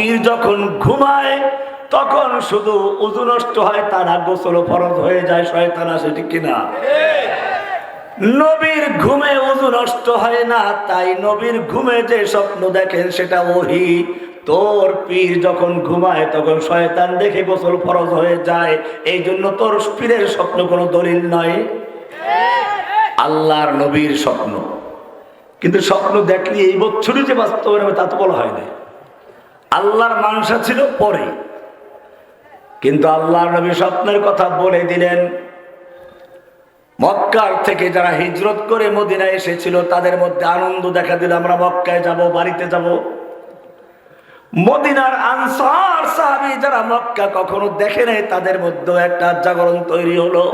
পীর যখন ঘুমায়, তখন শুধু উজু নষ্ট হয়, তারা গোসল ফরজ হয়ে যায়, শয়তান আসে, ঠিক কিনা? নবীর ঘুমে উজু নষ্ট হয় না, তাই নবীর ঘুমে যে স্বপ্ন দেখেন, সেটা ওহি। তোর পীর যখন ঘুমায়, তখন শয়তান দেখে গোসল ফরজ হয়ে যায়। এই জন্য তোর পীরের স্বপ্ন কোনো দলিল নয় আল্লাহর নবীর স্বপ্ন। কিন্তু স্বপ্ন দেখলে এই বছরই যে বাস্তবায়ন হবে, তা তো বলা হয় না আল্লাহর মানসা ছিল পরে। কিন্তু আল্লাহর নবী স্বপ্নের কথা বলে দিলেন, মক্কার থেকে যারা হিজরত করে মদিনায় এসেছিল, তাদের মধ্যে আনন্দ দেখা দিল, আমরা মক্কায় যাব, বাড়িতে যাব। মদিনার আনসার সাহাবি যারা মক্কা কখনো দেখে নাই, তাদের মধ্যে একটা জাগরণ তৈরি হলো।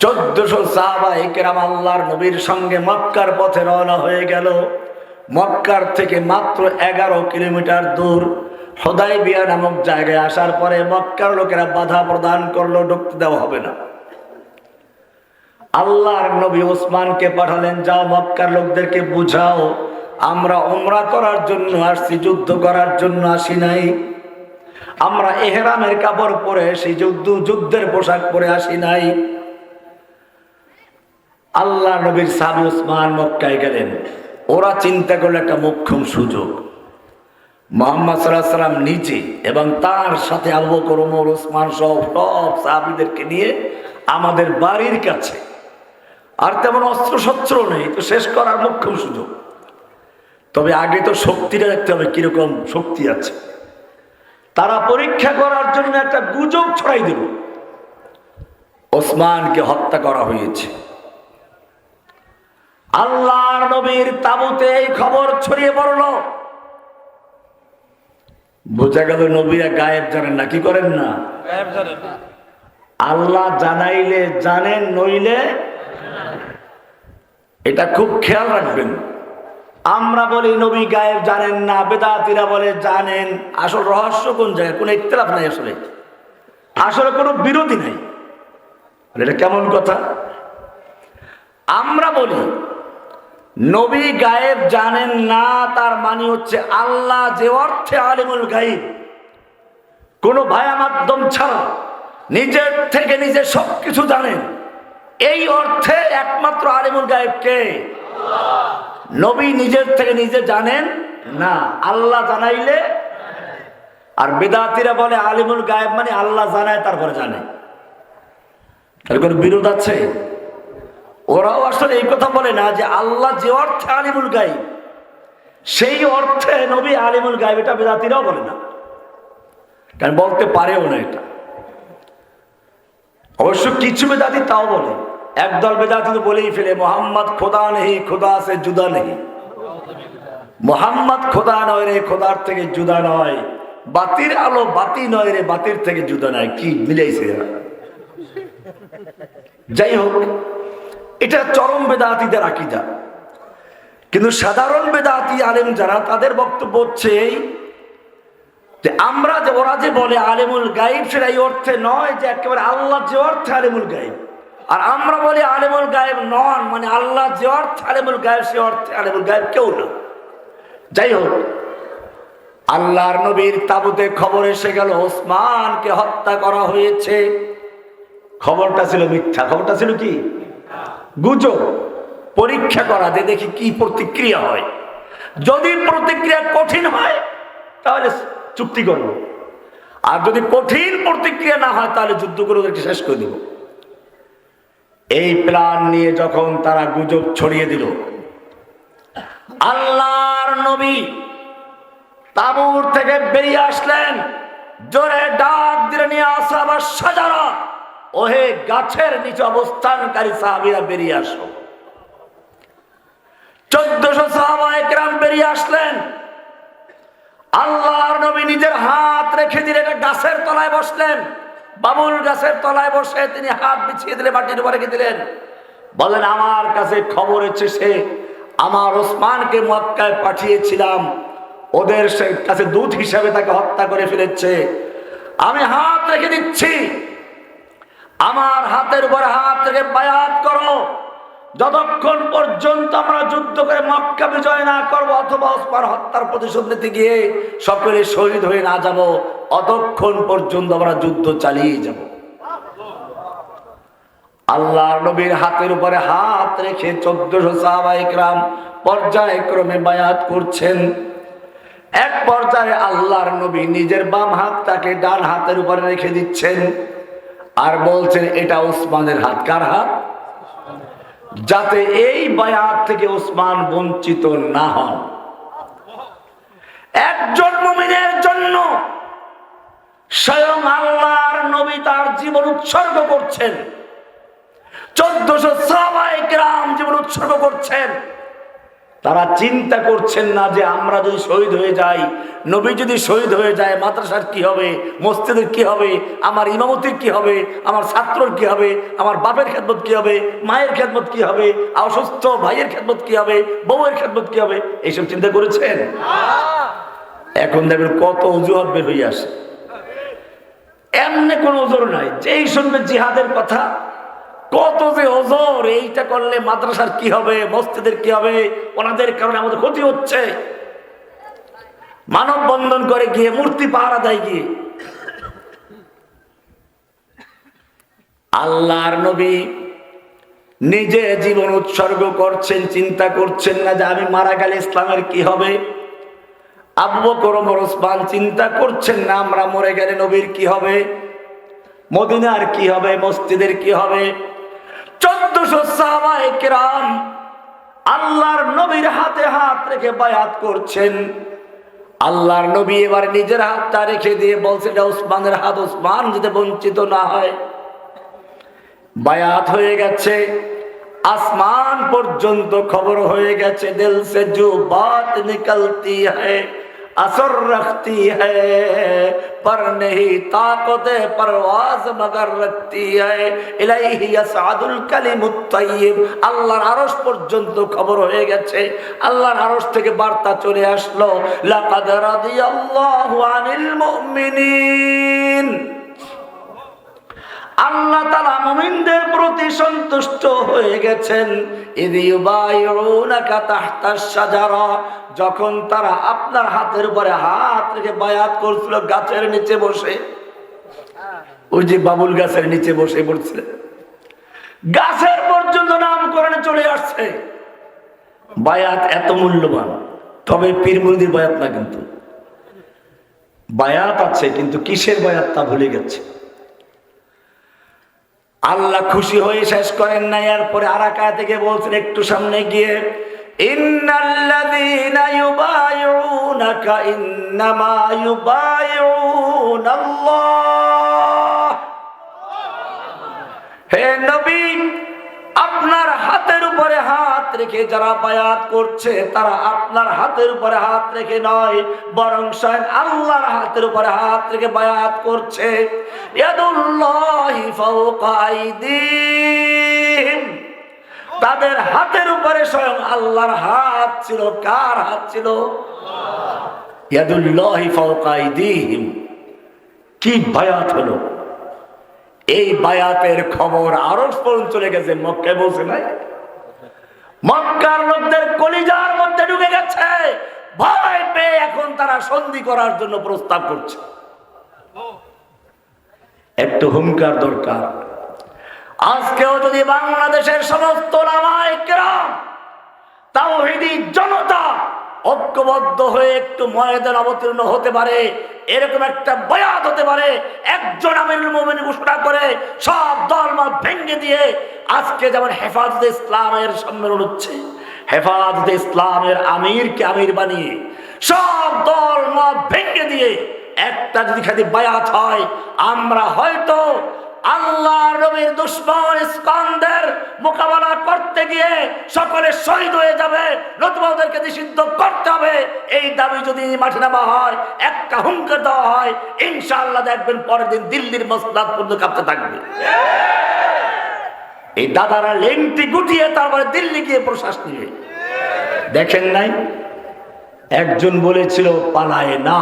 চোদ্দশো সাহাবাই কেরাম আল্লাহর নবীর সঙ্গে মক্কার পথে রওনা হয়ে গেল। মক্কার থেকে মাত্র এগারো কিলোমিটার দূর হদাই বিয়া নামক জায়গায় আসার পরে মক্কার লোকেরা বাধা প্রদান করল, ঢুকতে দেওয়া হবে না। আল্লাহর নবী ওসমানকে পাঠালেন, যাও মক্কার লোকদেরকে বুঝাও, আমরা ওমরা করার জন্য আসছি, যুদ্ধ করার জন্য আসি নাই। আমরা এহরামের কাপড় পরে সেই যুদ্ধ, যুদ্ধের পোশাক পরে আসি নাই। আল্লাহ নবীর সাবি ওসমান মক্কায় গেলেন। ওরা চিন্তা করল একটা মোক্ষম সুযোগ। মোহাম্মদ সাল্লাহ সাল্লাম নিজে এবং তার সাথে আবু বকর, ওমর, ওসমান সব সব সাহাবিদেরকে নিয়ে আমাদের বাড়ির কাছে। আর তেমন অস্ত্র শস্ত্র নেই, তো শেষ করার মোক্ষম সুযোগ। তবে আগে তো শক্তিটা দেখতে হবে, কীরকম শক্তি আছে। তারা পরীক্ষা করার জন্য একটা গুজব ছড়াই দিল। ওসমানকে হত্যা করা হয়েছে। আল্লাহর নবীর তাবুতে এই খবর ছড়িয়ে পড়ল। বোঝা গেল নবীরা গায়েব জানেন না কি করেন না? আল্লাহ জানাইলে জানেন নইলে এটা খুব খেয়াল রাখবেন। আমরা বলি নবী গায়েব জানেন না বেদাতিরা বলে জানেন। আসল রহস্য কোন জায়গায়? কোনো ইতলাফ নাই আসলে। আসলে কোনো বিরোধী নাই। এটা কেমন কথা? আমরা বলি নবী গায়েব জানেন না তার মানে হচ্ছে আল্লাহ যে অর্থে আলিমুল গাইব কোনো ভায়া মাধ্যম ছাড়া নিজের থেকে নিজে সব কিছু জানেন। এই অর্থে একমাত্র আলিমুল গায়েব কে? নবী নিজের থেকে নিজে জানেন না আল্লাহ জানাইলে। আর বেদাতিরা বলে আলিমুল গায়েব মানে আল্লাহ জানায় তারপরে জানে। এর কোনো বিরোধ আছে? ওরাও আসলে এই কথা বলে না যে আল্লাহ যে অর্থে আলিমুল গাইব সেই অর্থে নবী আলিমুল গাইব এটা বেদাতিরাও বলে না। কারণ বলতে পারেও না এটা। অবশ্য কিছু বেদাতি তাও বলে, একদল বেদাতি তো বলেই ফেলে, মোহাম্মদ খোদা নেই খোদা আছে জুদা নেই মোহাম্মদ খোদা নয় রে, খোদার থেকে জুদা নয়। বাতির আলো বাতি নয় রে, বাতির থেকে জুদা নয়। কি মিলাইছে যাই হোক এটা চরম বেদাতিদের আকিদা। কিন্তু সাধারণ বেদাতি আলেম যারা, তাদের বক্তব্য হচ্ছে এই যে আমরা যে, ওরা যে বলে আলেমুল গাইব সেটা এই অর্থে নয় যে একেবারে আল্লাহ যে অর্থে আলেমুল গাইব আর আমরা বলি আলেমুল গায়েব নন মানে আল্লাহ যে অর্থে আলেমুল গায়েব, সে অর্থে আলেমুল গায়েব কেউ না। যাই হোক, আল্লাহর নবীর তাবুতে খবর এসে গেল, ওসমানকে হত্যা করা হয়েছে। খবরটা ছিল মিথ্যা। খবরটা ছিল কি? গুজব, পরীক্ষা করা যে দেখি কি প্রতিক্রিয়া হয়। যদি প্রতিক্রিয়া কঠিন হয়, তাহলে চুক্তি করব। আর যদি কঠিন প্রতিক্রিয়া না হয়, তাহলে যুদ্ধ করে ওদেরকে শেষ করে দেব। এই প্ল্যান নিয়ে যখন তারা গুজব ছড়িয়ে দিল, আল্লাহর নবী তাবুর থেকে বেরিয়ে আসলেন। জোরে ডাক দিলে নিয়ে আসা আবার সাজারা ওহে গাছের নিচে অবস্থানকারী সাহাবিরা বেরিয়ে আসো। চোদ্দশো সাহাবা একরাম বেরিয়ে আসলেন। আল্লাহর নবী নিজের হাত রেখে দিলে গাছের তলায় বসলেন। বাবুল গাছের তলায় বসে তিনি হাত বিছিয়ে দিলে মাটির উপরে রেখে দিলেন। বলেন আমার কাছে খবর এসেছে আমার ওসমানকে মক্কায় পাঠিয়েছিলাম। ওদের সে কাছে দূত হিসাবে তাকে হত্যা করে ফেলেছে। আমি হাত রেখে দিচ্ছি। আমার হাতের উপর হাত রেখে বায়াত করো। যতক্ষণ পর্যন্ত আমরা যুদ্ধ করে মক্কা বিজয় না করব অথবা হত্যার প্রতিশোধ নিতে গিয়ে সকলে শহীদ হয়ে না যাব অতক্ষণ পর্যন্ত আমরা যুদ্ধ চালিয়ে যাব। আল্লাহ নবীর হাতের উপরে হাত রেখে চোদ্দশো সাহাবাইকরাম পর্যায়ক্রমে বায়াত করছেন। এক পর্যায়ে আল্লাহর নবী নিজের বাম হাতটাকে ডান হাতের উপরে রেখে দিচ্ছেন। আর বলছেন, এটা ওসমানের হাত। কার হাত? যাতে এই বায়াত থেকে ওসমান বঞ্চিত না হন। একজন মুমিনের জন্য স্বয়ং আল্লাহর নবী তার জীবন উৎসর্গ করছেন। চোদ্দশো সাহাবায়ে গ্রাম জীবন উৎসর্গ করছেন। তারা চিন্তা করছেন না যে আমরা যদি শহীদ হয়ে যাই, নবী যদি শহীদ হয়ে যায়, মাদ্রাসার কি হবে, মসজিদের কি হবে, আমার ইমামতির কি হবে, আমার ছাত্রর কি হবে, আমার বাপের খেদমত কি হবে, মায়ের খেদমত কি হবে, অসুস্থ ভাইয়ের খেদমত কি হবে, বউয়ের খেদমত কি হবে, এইসব চিন্তা করেছেন? এখন দেখবেন কত অজুহাত বের হয়ে আসে। এমনি কোনো ওজোর নাই। যেই শুনবে জিহাদের কথা কত যে ওজোর এইটা করলে মাদ্রাসার কি হবে, মসজিদের কি হবে, ওনাদের কারণে আমাদের ক্ষতি হচ্ছে। মানব বন্ধন করে গিয়ে, মূর্তি পাহারা দেয় গিয়ে। আল্লাহর নবী নিজে জীবন উৎসর্গ করছেন, চিন্তা করছেন না যে আমি মারা গেলে ইসলামের কি হবে। আবু বকর, ওমর, ওসমান চিন্তা করছেন না, আমরা মরে গেলে নবীর কি হবে, মদিনার কি হবে, মসজিদের কি হবে। চোদ্দশো সাহাবায় কেরাম আল্লাহর নবীর হাতে হাত রেখে বায়াত করছেন। আল্লাহর নবী এবার নিজের হাতটা রেখে দিয়ে বলছে, এটা ওসমানের হাত ওসমান যদি বঞ্চিত না হয়। বায়াত হয়ে গেছে। আসমান পর্যন্ত খবর হয়ে গেছে দিল সে জু বাত নিকলতি হয় असर रखती है, पर नहीं ताकत परवाज मगर रखती है। ইলাইহি ইয়াসাদুল কালিমুত তাইয়্যিব আল্লাহর আরশ পর্যন্ত খবর হয়ে গেছে। আল্লাহর আরশ থেকে বার্তা চলে আসলো। লাকাদ রাদিয়াল্লাহু আনিল মুমিনিন। আল্লাহ তালা মুমিনদের প্রতি সন্তুষ্ট হয়ে গেছেন। যখন তারা আপনার হাতের উপরে হাত রেখে বায়াত করছিল, গাছের নিচে বসে। ওই যে বাবুল গাছের নিচে বসে পড়ছিল গাছের পর্যন্ত নাম নামকরণে চলে আসছে। বায়াত এত মূল্যবান, তবে পীর মন্দির বায়াত না কিন্তু। বায়াত আছে, কিন্তু কিসের বায়াত তা ভুলে গেছে। আল্লাহ খুশি হয়ে শেষ করেন না এরপরে আর থেকে বলছেন, একটু সামনে গিয়ে হে নবী! আপনার হাতের উপরে হাত রেখে যারা বায়াত করছে, তারা আপনার হাতের উপরে হাত রেখে নয়, বরং স্বয়ং আল্লাহর হাতের উপরে হাত রেখে বায়াত করছে। তাদের হাতের উপরে স্বয়ং আল্লাহর হাত ছিল কার হাত ছিল ইয়াদুল্লাহি ফাওকা আইদিহিম। কি বায়াত হলো এই বায়াতের খবর আরও পর্যন্ত চলে গেছে, মক্কায় বলছে নাই? মক্কার লোকদের কলিজার মধ্যে ঢুকে গেছে। ভয় পেয়ে এখন তারা সন্ধি করার জন্য প্রস্তাব করছে। একটু হুমকার দরকার। আজকেও যদি বাংলাদেশের সমস্ত জনতা ঐক্যবদ্ধ হয়ে একটু ময়দান অবতীর্ণ হতে পারে এরকম একটা বয়াত হতে পারে। একজন আমিরুল মোমিন ঘোষণা করে, সব দল মত ভেঙে দিয়ে আজকে যেমন হেফাজত ইসলামের সম্মেলন হচ্ছে, হেফাজত ইসলামের আমিরকে আমির বানিয়ে সব দল মত ভেঙে দিয়ে একটা যদি খাদি বায়াত হয়, আমরা হয়তো আল্লাহ নবীর দুশ্মন ইস্কন্দের মোকাবেলা করতে গিয়ে সকলে শহীদ হয়ে যাবে। নতুবা ওদেরকে নিষিদ্ধ করতে হবে। এই দাবি যদি মাঠে নামা হয়, একটা হুঙ্কার দেওয়া হয়, ইনশাআল্লাহ দেখবেন পরের দিন দিল্লির মসলাদ পর্যন্ত কাঁপতে থাকবে। এই দাদারা লেংটি গুটিয়ে তারপরে দিল্লি গিয়ে প্রশ্বাস নিবে দেখেন নাই? একজন বলেছিল, পালায় না।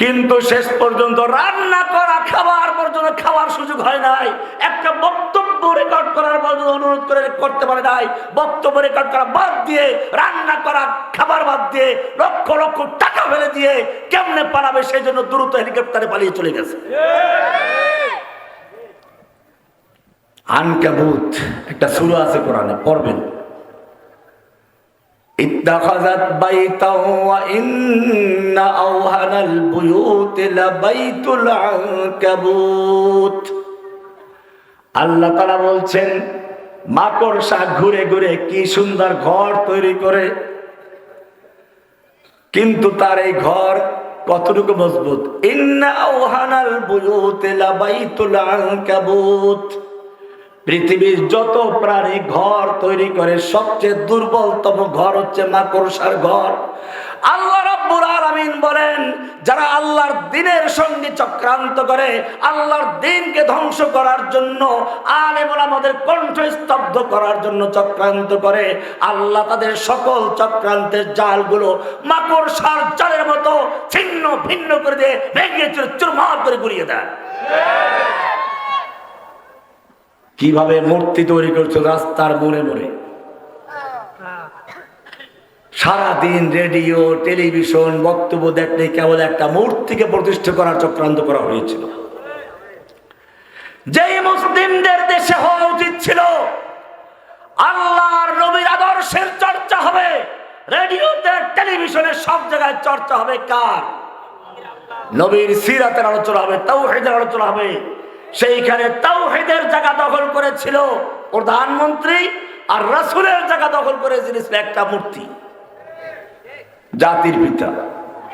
কিন্তু শেষ পর্যন্ত রান্না করা, খাবার পর্যন্ত খাওয়ার সুযোগ হয় নাই। একটা বক্তব্য রেকর্ড করার পর্যন্ত অনুরোধ করে করতে পারে নাই। বক্তব্য রেকর্ড করা বাদ দিয়ে, রান্না করা, খাবার বাদ দিয়ে, লক্ষ লক্ষ টাকা ফেলে দিয়ে কেমনে পালাবে সেই জন্য দ্রুত হেলিকপ্টারে পালিয়ে চলে গেছে। আনকাবুত, একটা সুরা আছে কোরআনে, পড়বেন। اتخذت بيتا وإن أوهن البيوت لبيت العنكبوت আল্লাহ তারা বলছেন মাকড়সা ঘুরে ঘুরে কি সুন্দর ঘর তৈরি করে কিন্তু তার এই ঘর কতটুকু মজবুত ইন্না আওহানাল বুয়ুতে লাবাইতুল আনকাবুত পৃথিবীর যত প্রাণী ঘর তৈরি করে, সবচেয়ে দুর্বলতম ঘর হচ্ছে মাকড়সার ঘর। আল্লাহ রাব্বুল আলামিন বলেন, যারা আল্লাহর দিনের সঙ্গে চক্রান্ত করে, আল্লাহর দিনকে ধ্বংস করার জন্য আলেমুল আমাদের কণ্ঠ স্তব্ধ করার জন্য চক্রান্ত করে, আল্লাহ তাদের সকল চক্রান্তের জালগুলো মাকড়সার জালের মতো ছিন্ন ভিন্ন করে দিয়ে ভেঙে চুরমার করে গুড়িয়ে দেয় কীভাবে মূর্তি তৈরি করছ রাস্তার মোড়ে মোড়ে? সারাদিন রেডিও, টেলিভিশন, বক্তব্য দেখলে কেবল একটা মূর্তিকে প্রতিষ্ঠা করার চক্রান্ত করা হয়েছিল। যেই মুসলিমদের দেশে হওয়া উচিত ছিল, আল্লাহর নবীর আদর্শের চর্চা হবে, রেডিওতে, টেলিভিশনে সব জায়গায় চর্চা হবে কার? নবীর সিরাতের আলোচনা হবে, তাওহীদের আলোচনা হবে। সেইখানে তাওহীদের জায়গা দখল করেছিল প্রধানমন্ত্রী আর রাসূলের জায়গা দখল করেছিল একটা মূর্তি। জাতির পিতা।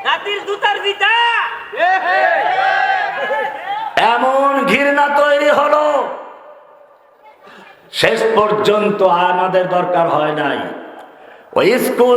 জাতির জুতার পিতা। এমন ঘৃণা তৈরি হলো শেষ পর্যন্ত আমাদের দরকার হয় নাই। ওই স্কুল